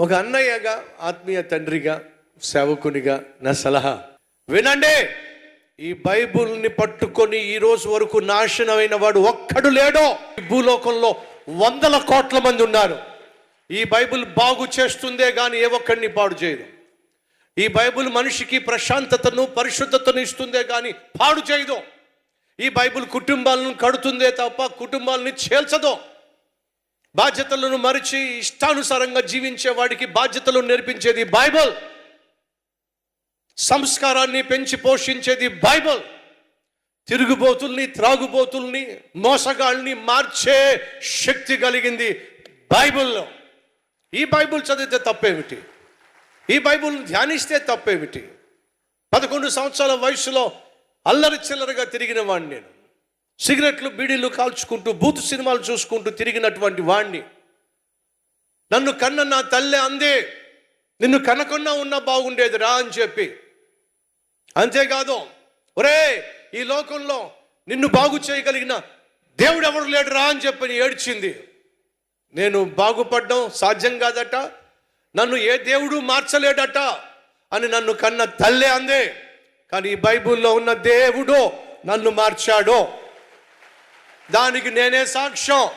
ఒక అన్నయ్యగా ఆత్మీయ తండ్రిగా సేవకునిగా నా సలహా. వినండి ఈ బైబుల్ని పట్టుకొని ఈ రోజు వరకు నాశనమైన వాడు ఒక్కడు లేడో. భూలోకంలో వందల కోట్ల మంది ఉన్నారు. ఈ బైబిల్ బాగు చేస్తుందే కానీ ఏ ఒక్కడిని పాడు చేయదు. ఈ బైబుల్ మనిషికి ప్రశాంతతను పరిశుద్ధతను ఇస్తుందే కానీ పాడు చేయదు. ఈ బైబిల్ కుటుంబాలను కడుతుందే తప్ప కుటుంబాలని చేల్చదు. బాధ్యతలను మరిచి ఇష్టానుసారంగా జీవించే వాడికి బాధ్యతలు నేర్పించేది బైబిల్. సంస్కారాన్ని పెంచి పోషించేది బైబిల్. తిరుగుబోతుల్ని త్రాగుబోతుల్ని మోసగాళ్ళని మార్చే శక్తి కలిగింది బైబిల్లో. ఈ బైబిల్ చదివితే తప్పేమిటి? ఈ బైబుల్ని ధ్యానిస్తే తప్పేమిటి? పదకొండు సంవత్సరాల వయసులో అల్లరి చిల్లరగా తిరిగిన వాడిని నేను. సిగరెట్లు బీడీలు కాల్చుకుంటూ బూత్ సినిమాలు చూసుకుంటూ తిరిగినటువంటి వాణ్ణి. నన్ను కన్న నా తల్లే అందే. నిన్ను కనకుండా ఉన్నా బాగుండేది రా అని చెప్పి. అంతేకాదు ఒరే ఈ లోకంలో నిన్ను బాగు చేయగలిగిన దేవుడు ఎవడు లేడు రా అని చెప్పని ఏడ్చింది. నేను బాగుపడడం సాధ్యం కాదట. నన్ను ఏ దేవుడు మార్చలేడట అని నన్ను కన్న తల్లే అందే. కానీ ఈ బైబిల్లో ఉన్న దేవుడు నన్ను మార్చాడో. దానికి నేనే సాక్ష్యం.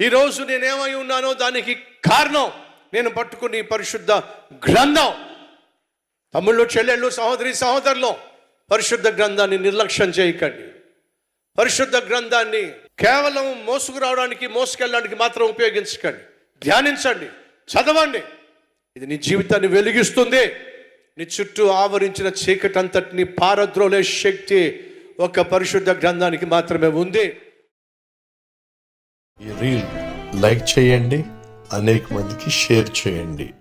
ఈరోజు నేనేమై ఉన్నానో దానికి కారణం నేను పట్టుకుని పరిశుద్ధ గ్రంథం. తమ్ముళ్ళు చెల్లెళ్ళు సహోదరి సహోదరులు పరిశుద్ధ గ్రంథాన్ని నిర్లక్ష్యం చేయకండి. పరిశుద్ధ గ్రంథాన్ని కేవలం మోసుకురావడానికి మోసుకెళ్ళడానికి మాత్రం ఉపయోగించకండి. ధ్యానించండి చదవండి. ఇది నీ జీవితాన్ని వెలిగిస్తుంది. నీ చుట్టూ ఆవరించిన చీకటంతటిని పారద్రోలే శక్తి ఒక పరిశుద్ధ గ్రంథానికి మాత్రమే ఉంది. ఈ రీల్ లైక్ చేయండి అనేక మందికి షేర్ చేయండి.